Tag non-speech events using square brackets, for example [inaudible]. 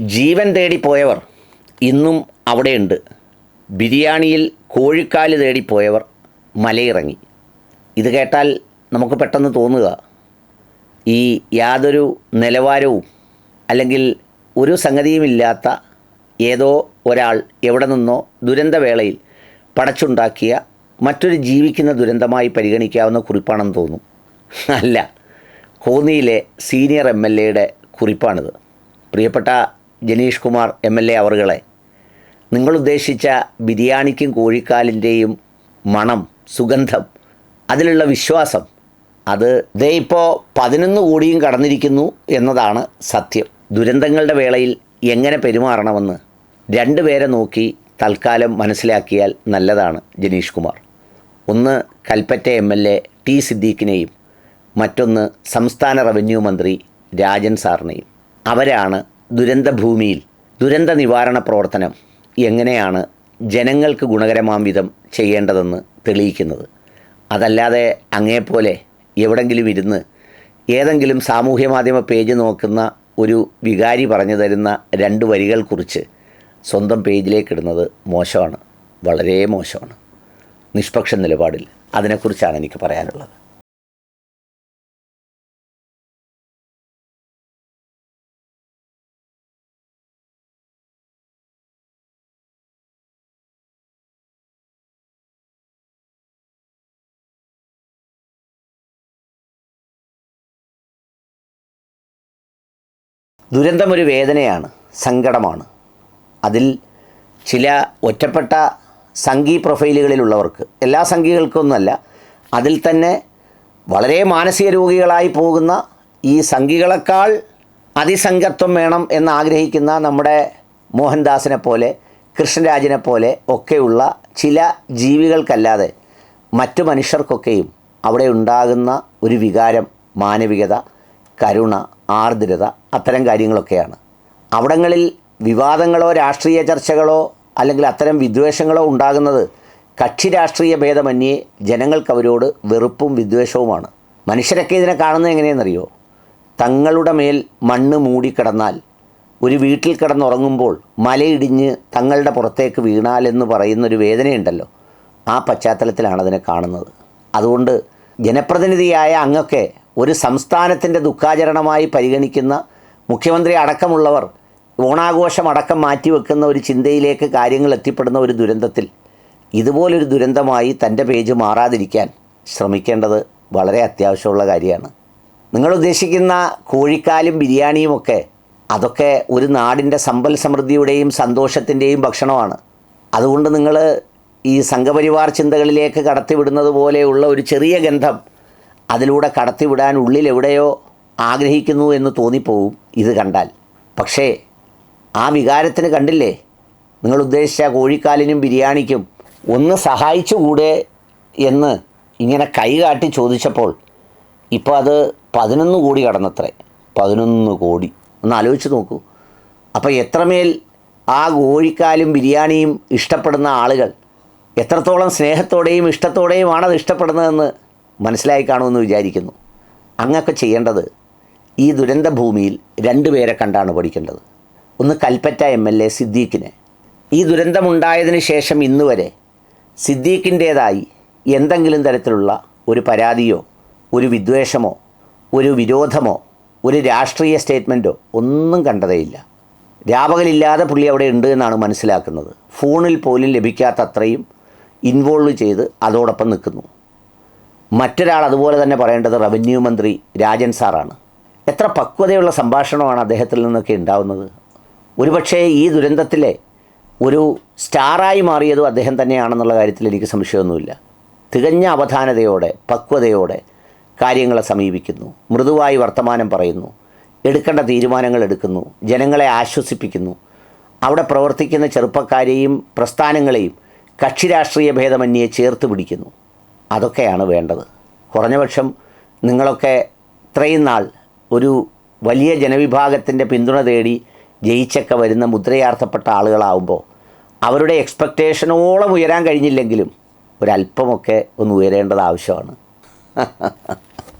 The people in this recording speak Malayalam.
ജീവൻ തേടിപ്പോയവർ പോയവർ ഇന്നും അവിടെയുണ്ട്. ബിരിയാണിയിൽ കോഴിക്കാൽ തേടിപ്പോയവർ പോയവർ മലയിറങ്ങി. ഇത് കേട്ടാൽ നമുക്ക് പെട്ടെന്ന് തോന്നുക ഈ യാതൊരു നിലവാരവും അല്ലെങ്കിൽ ഒരു സംഗതിയുമില്ലാത്ത ഏതോ ഒരാൾ എവിടെ നിന്നോ ദുരന്തവേളയിൽ പടച്ചുണ്ടാക്കിയ മറ്റൊരു ജീവിക്കുന്ന ദുരന്തമായി പരിഗണിക്കാവുന്ന കുറിപ്പാണെന്ന് തോന്നും. അല്ല കോന്നിയിലെ സീനിയർ എം എൽ എയുടെ കുറിപ്പാണിത്. പ്രിയപ്പെട്ട Janeesh Kumar M L A അവറുകളെ നിങ്ങൾ ഉദ്ദേശിച്ച ബിരിയാണിക്കും കോഴിക്കാലിന്റെയും മണം സുഗന്ധം അതിലുള്ള വിശ്വാസം അത് ദേ പതിനൊന്ന് കോടിയും കടന്നിരിക്കുന്നു എന്നതാണ് സത്യം. ദുരന്തങ്ങളുടെ വേളയിൽ എങ്ങനെ പെരുമാറണമെന്ന് രണ്ടുപേരെ നോക്കി തൽക്കാലം മനസ്സിലാക്കിയാൽ നല്ലതാണ് ജനീഷ് കുമാർ. ഒന്ന് Kalpetta M L A T സിദ്ദീഖിനെയും മറ്റൊന്ന് സംസ്ഥാന റവന്യൂ മന്ത്രി രാജൻ സാറിനെയും. അവരാണ് ദുരന്തഭൂമിയിൽ ദുരന്ത നിവാരണ പ്രവർത്തനം എങ്ങനെയാണ് ജനങ്ങൾക്ക് ഗുണകരമാം വിധം ചെയ്യേണ്ടതെന്ന് തെളിയിക്കുന്നത്. അതല്ലാതെ അങ്ങേപ്പോലെ എവിടെങ്കിലും ഇരുന്ന് ഏതെങ്കിലും സാമൂഹ്യ മാധ്യമ പേജ് നോക്കുന്ന ഒരു വികാരി പറഞ്ഞു തരുന്ന രണ്ട് വരികൾ കുറിച്ച് സ്വന്തം പേജിലേക്ക് ഇടുന്നത് മോശമാണ് വളരെ മോശമാണ്. നിഷ്പക്ഷ നിലപാടിൽ. അതിനെക്കുറിച്ചാണ് എനിക്ക് പറയാനുള്ളത്. ദുരന്തം ഒരു വേദനയാണ് സങ്കടമാണ്. അതിൽ ചില ഒറ്റപ്പെട്ട സംഘി പ്രൊഫൈലുകളിലുള്ളവർക്ക് എല്ലാ സംഘികൾക്കൊന്നുമല്ല അതിൽ തന്നെ വളരെ മാനസിക രോഗികളായി പോകുന്ന ഈ സംഘികളെക്കാൾ അതിസംഘത്വം വേണം എന്ന് ആഗ്രഹിക്കുന്ന നമ്മുടെ മോഹൻദാസിനെ പോലെ കൃഷ്ണരാജിനെ പോലെ ഒക്കെയുള്ള ചില ജീവികൾക്കല്ലാതെ മറ്റു മനുഷ്യർക്കൊക്കെയും അവിടെ ഉണ്ടാകുന്ന ഒരു വികാരം മാനവികത കരുണ ആർദ്രത അത്തരം കാര്യങ്ങളൊക്കെയാണ്. അവിടങ്ങളിൽ വിവാദങ്ങളോ രാഷ്ട്രീയ ചർച്ചകളോ അല്ലെങ്കിൽ അത്തരം വിദ്വേഷങ്ങളോ ഉണ്ടാകുന്നത് കക്ഷി രാഷ്ട്രീയ ഭേദമന്യേ ജനങ്ങൾക്ക് അവരോട് വെറുപ്പും വിദ്വേഷവുമാണ്. മനുഷ്യരൊക്കെ ഇതിനെ കാണുന്നത് എങ്ങനെയെന്നറിയോ? തങ്ങളുടെ മേൽ മണ്ണ് മൂടിക്കിടന്നാൽ ഒരു വീട്ടിൽ കിടന്നുറങ്ങുമ്പോൾ മലയിടിഞ്ഞ് തങ്ങളുടെ പുറത്തേക്ക് വീണാലെന്ന് പറയുന്നൊരു വേദനയുണ്ടല്ലോ. ആ പശ്ചാത്തലത്തിലാണ് അതിനെ കാണുന്നത്. അതുകൊണ്ട് ജനപ്രതിനിധിയായ അങ്ങൊക്കെ ഒരു സംസ്ഥാനത്തിന്റെ ദുഃഖാചരണമായി പരിഗണിക്കുന്ന മുഖ്യമന്ത്രി അടക്കമുള്ളവർ ഓണാഘോഷം അടക്കം മാറ്റിവെക്കുന്ന ഒരു ചിന്തയിലേക്ക് കാര്യങ്ങൾ എത്തിപ്പെടുന്ന ഒരു ദുരന്തത്തിൽ ഇതുപോലൊരു ദുരന്തമായി തന്റെ പേജ് മാറാതിരിക്കാൻ ശ്രമിക്കേണ്ടത് വളരെ അത്യാവശ്യമുള്ള കാര്യമാണ്. നിങ്ങൾ ഉദ്ദേശിക്കുന്ന കോഴിക്കാലും ബിരിയാണിയുമൊക്കെ അതൊക്കെ ഒരു നാടിന്റെ സമ്പൽ സമൃദ്ധിയുടെയും സന്തോഷത്തിന്റെയും ഭക്ഷണമാണ്. അതുകൊണ്ട് നിങ്ങൾ ഈ സംഘപരിവാർ ചിന്തകളിലേക്ക് കടത്തിവിടുന്നത് പോലെയുള്ള ഒരു ചെറിയ ഗന്ധം അതിലൂടെ കടത്തിവിടാൻ ഉള്ളിൽ എവിടെയോ ആഗ്രഹിക്കുന്നു എന്ന് തോന്നിപ്പോവും ഇത് കണ്ടാൽ. പക്ഷേ ആ വികാരത്തിന് കണ്ടില്ലേ? നിങ്ങൾ ഉദ്ദേശിച്ച കോഴിക്കാലിനും ബിരിയാണിക്കും ഒന്ന് സഹായിച്ചുകൂടെ എന്ന് ഇങ്ങനെ കൈകാട്ടി ചോദിച്ചപ്പോൾ ഇപ്പോൾ അത് പതിനൊന്ന് കോടി കടന്നത്രേ. പതിനൊന്ന് കോടി. ഒന്ന് ആലോചിച്ച് നോക്കൂ. അപ്പോൾ എത്രമേൽ ആ കോഴിക്കാലും ബിരിയാണിയും ഇഷ്ടപ്പെടുന്ന ആളുകൾ എത്രത്തോളം സ്നേഹത്തോടെയും ഇഷ്ടത്തോടെയുമാണ് അത് ഇഷ്ടപ്പെടുന്നതെന്ന് മനസ്സിലായി കാണുമെന്ന് വിചാരിക്കുന്നു. അങ്ങൊക്കെ ചെയ്യേണ്ടത് ഈ ദുരന്ത ഭൂമിയിൽ രണ്ടുപേരെ കണ്ടാണ് പഠിക്കേണ്ടത്. ഒന്ന് കൽപ്പറ്റ എം എൽ എ സിദ്ദീഖിനെ. ഈ ദുരന്തമുണ്ടായതിന് ശേഷം ഇന്ന് വരെ സിദ്ദീഖിന്റേതായി എന്തെങ്കിലും തരത്തിലുള്ള ഒരു പരാതിയോ ഒരു വിദ്വേഷമോ ഒരു വിരോധമോ ഒരു രാഷ്ട്രീയ സ്റ്റേറ്റ്മെന്റോ ഒന്നും കണ്ടതേയില്ല. രാപകലില്ലാതെ പുള്ളി അവിടെ ഉണ്ട് എന്നാണ് മനസ്സിലാക്കുന്നത്. ഫോണിൽ പോലും ലഭിക്കാത്ത അത്രയും ഇൻവോൾവ് ചെയ്ത് അതോടൊപ്പം നിൽക്കുന്നു. മറ്റൊരാൾ അതുപോലെ തന്നെ പറയേണ്ടത് റവന്യൂ മന്ത്രി രാജൻ സാറാണ്. എത്ര പക്വതയുള്ള സംഭാഷണമാണ് അദ്ദേഹത്തിൽ നിന്നൊക്കെ ഉണ്ടാവുന്നത്. ഒരുപക്ഷേ ഈ ദുരന്തത്തിലെ ഒരു സ്റ്റാറായി മാറിയതും അദ്ദേഹം തന്നെയാണെന്നുള്ള കാര്യത്തിൽ എനിക്ക് സംശയമൊന്നുമില്ല. തികഞ്ഞ അവധാനതയോടെ പക്വതയോടെ കാര്യങ്ങളെ സമീപിക്കുന്നു. മൃദുവായി വർത്തമാനം പറയുന്നു. എടുക്കേണ്ട തീരുമാനങ്ങൾ എടുക്കുന്നു. ജനങ്ങളെ ആശ്വസിപ്പിക്കുന്നു. അവിടെ പ്രവർത്തിക്കുന്ന ചെറുപ്പക്കാരെയും പ്രസ്ഥാനങ്ങളെയും കക്ഷിരാഷ്ട്രീയ ഭേദമന്യെ ചേർത്ത് പിടിക്കുന്നു. അതൊക്കെയാണ് വേണ്ടത്. കുറഞ്ഞപക്ഷം നിങ്ങളൊക്കെ ഇത്രയും നാൾ ഒരു വലിയ ജനവിഭാഗത്തിന്റെ പിന്തുണ തേടി ജയിച്ചൊക്കെ വരുന്ന മുദ്രയാർത്ഥപ്പെട്ട ആളുകളാവുമ്പോൾ അവരുടെ എക്സ്പെക്റ്റേഷനോളം ഉയരാൻ കഴിഞ്ഞില്ലെങ്കിലും ഒരല്പമൊക്കെ ഒന്ന് ഉയരേണ്ടത് ആവശ്യമാണ്. [laughs]